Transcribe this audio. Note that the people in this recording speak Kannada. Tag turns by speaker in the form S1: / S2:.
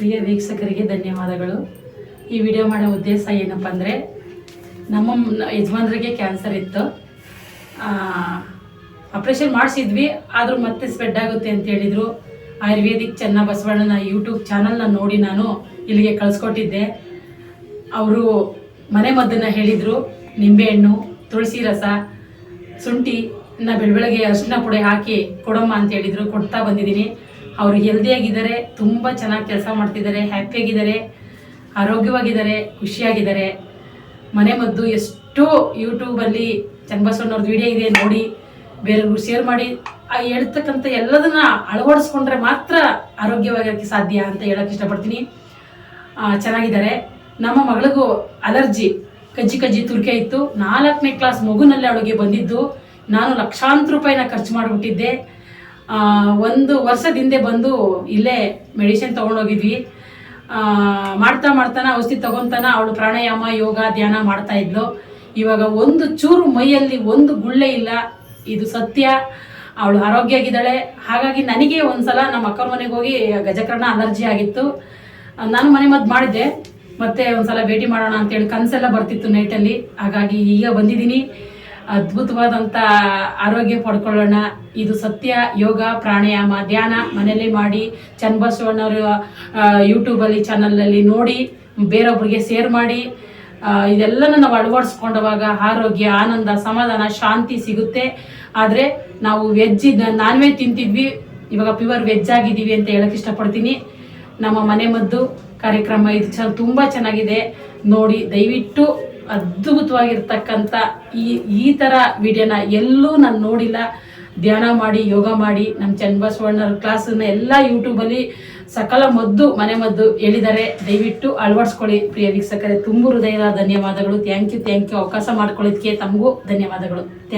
S1: ಪ್ರಿಯ ವೀಕ್ಷಕರಿಗೆ ಧನ್ಯವಾದಗಳು. ಈ ವಿಡಿಯೋ ಮಾಡೋ ಉದ್ದೇಶ ಏನಪ್ಪ ಅಂದರೆ, ನಮ್ಮ ಯಜಮಾನರಿಗೆ ಕ್ಯಾನ್ಸರ್ ಇತ್ತು. ಆಪ್ರೇಷನ್ ಮಾಡಿಸಿದ್ವಿ, ಆದರೂ ಮತ್ತೆ ಸ್ಪ್ರೆಡ್ ಆಗುತ್ತೆ ಅಂತ ಹೇಳಿದರು. ಆಯುರ್ವೇದಿಕ್ ಚೆನ್ನ ಬಸವಣ್ಣನ ಯೂಟ್ಯೂಬ್ ಚಾನಲ್ನ ನೋಡಿ ನಾನು ಇಲ್ಲಿಗೆ ಕಳಿಸ್ಕೊಟ್ಟಿದ್ದೆ. ಅವರು ಮನೆ ಮದ್ದನ್ನು ಹೇಳಿದರು ನಿಂಬೆಹಣ್ಣು ತುಳಸಿ ರಸ, ಶುಂಠಿ ನಾ ಬೆಳಬೆಳಗ್ಗೆ ಅರಿಶಿನ ಪುಡಿ ಹಾಕಿ ಕೊಡಮ್ಮ ಅಂತ ಹೇಳಿದರು, ಕೊಡ್ತಾ ಬಂದಿದ್ದೀನಿ. ಅವರು ಹೆಲ್ದಿಯಾಗಿದ್ದಾರೆ ತುಂಬ ಚೆನ್ನಾಗಿ ಕೆಲಸ ಮಾಡ್ತಿದ್ದಾರೆ ಹ್ಯಾಪಿಯಾಗಿದ್ದಾರೆ ಆರೋಗ್ಯವಾಗಿದ್ದಾರೆ, ಖುಷಿಯಾಗಿದ್ದಾರೆ. ಮನೆ ಮದ್ದು ಎಷ್ಟೋ ಯೂಟ್ಯೂಬಲ್ಲಿ ಚನ್ನಬಸವಣ್ಣವ್ರದ್ದು ವಿಡಿಯೋ ಇದೆ ನೋಡಿ, ಬೇರೆಯವ್ರಿಗೂ ಶೇರ್ ಮಾಡಿ, ಆ ಹೇಳ್ತಕ್ಕಂಥ ಎಲ್ಲದನ್ನ ಅಳವಡಿಸ್ಕೊಂಡ್ರೆ ಮಾತ್ರ ಆರೋಗ್ಯವಾಗಿರೋಕ್ಕೆ ಸಾಧ್ಯ ಅಂತ ಹೇಳಕ್ಕೆ ಇಷ್ಟಪಡ್ತೀನಿ. ಚೆನ್ನಾಗಿದ್ದಾರೆ. ನಮ್ಮ ಮಗಳಿಗೂ ಅಲರ್ಜಿ ಕಜ್ಜಿ ಕಜ್ಜಿ ತುರ್ಕೆ ಇತ್ತು. ನಾಲ್ಕನೇ ಕ್ಲಾಸ್ ಮಗುನಲ್ಲಿ ಅವಳಿಗೆ ಬಂದಿದ್ದು. ನಾನು ಲಕ್ಷಾಂತರ ರೂಪಾಯಿನ ಖರ್ಚು ಮಾಡಿಬಿಟ್ಟಿದ್ದೆ. ಒಂದು ವರ್ಷದ ಹಿಂದೆ ಬಂದು ಇಲ್ಲೇ ಮೆಡಿಸಿನ್ ತೊಗೊಂಡೋಗಿದ್ವಿ. ಮಾಡ್ತಾ ಮಾಡ್ತಾನ ಔಷಧಿ ತಗೊಂತಾನ ಅವಳು ಪ್ರಾಣಾಯಾಮ, ಯೋಗ, ಧ್ಯಾನ ಮಾಡ್ತಾ ಇದ್ಲು. ಇವಾಗ ಒಂದು ಚೂರು ಮೈಯಲ್ಲಿ ಒಂದು ಗುಳ್ಳೆ ಇಲ್ಲ. ಇದು ಸತ್ಯ. ಅವಳು ಆರೋಗ್ಯ ಆಗಿದ್ದಾಳೆ ಹಾಗಾಗಿ ನನಗೆ ಒಂದ್ಸಲ ನಮ್ಮ ಅಕ್ಕನ ಮನೆಗೆ ಹೋಗಿ ಗಜಕರ್ಣ ಅಲರ್ಜಿ ಆಗಿತ್ತು. ನಾನು ಮನೆ ಮದ್ದು ಮಾಡಿದ್ದೆ. ಮತ್ತೆ ಒಂದ್ಸಲ ಭೇಟಿ ಮಾಡೋಣ ಅಂತೇಳಿ ಕನಸೆಲ್ಲ ಬರ್ತಿತ್ತು ನೈಟಲ್ಲಿ ಹಾಗಾಗಿ ಈಗ ಬಂದಿದ್ದೀನಿ. ಅದ್ಭುತವಾದಂಥ ಆರೋಗ್ಯ ಪಡ್ಕೊಳ್ಳೋಣ. ಇದು ಸತ್ಯ, ಯೋಗ, ಪ್ರಾಣಾಯಾಮ, ಧ್ಯಾನ ಮನೆಯಲ್ಲೇ ಮಾಡಿ ಚನ್ನಬಸವಣ್ಣವರು ಯೂಟ್ಯೂಬಲ್ಲಿ ಚಾನಲಲ್ಲಿ ನೋಡಿ ಬೇರೊಬ್ಬರಿಗೆ ಶೇರ್ ಮಾಡಿ ಇದೆಲ್ಲನೂ ನಾವು ಅಳವಡಿಸ್ಕೊಂಡವಾಗ ಆರೋಗ್ಯ, ಆನಂದ, ಸಮಾಧಾನ, ಶಾಂತಿ ಸಿಗುತ್ತೆ. ಆದರೆ ನಾವು ವೆಜ್ ನಾನ್ ವೆಜ್ ತಿಂತಿದ್ವಿ. ಇವಾಗ ಪ್ಯೂರ್ ವೆಜ್ ಆಗಿದ್ದೀವಿ ಅಂತ ಹೇಳಕ್ಕೆ ಇಷ್ಟಪಡ್ತೀನಿ. ನಮ್ಮ ಮನೆ ಮದ್ದು ಕಾರ್ಯಕ್ರಮ ಇದು ಚ, ತುಂಬ ಚೆನ್ನಾಗಿದೆ. ನೋಡಿ, ದಯವಿಟ್ಟು ಅದ್ಭುತವಾಗಿರ್ತಕ್ಕಂಥ ಈ ಈ ಥರ ವಿಡಿಯೋನ ಎಲ್ಲೂ ನಾನು ನೋಡಿಲ್ಲ. ಧ್ಯಾನ ಮಾಡಿ, ಯೋಗ ಮಾಡಿ ನಮ್ಮ ಚನ್ನಬಸವಣ್ಣವ್ರ ಕ್ಲಾಸನ್ನ ಎಲ್ಲ ಯೂಟ್ಯೂಬಲ್ಲಿ ಸಕಲ ಮದ್ದು, ಮನೆ ಮದ್ದು ಹೇಳಿದ್ದಾರೆ. ದಯವಿಟ್ಟು ಅಳವಡಿಸ್ಕೊಳ್ಳಿ ಪ್ರಿಯ ವೀಕ್ಷಕರೇ. ತುಂಬ ಹೃದಯದ ಧನ್ಯವಾದಗಳು. ಥ್ಯಾಂಕ್ ಯು ಥ್ಯಾಂಕ್ ಯು ಅವಕಾಶ ಮಾಡ್ಕೊಳ್ಳೋದಕ್ಕೆ ತಮಗೂ ಧನ್ಯವಾದಗಳು. ಥ್ಯಾಂಕ್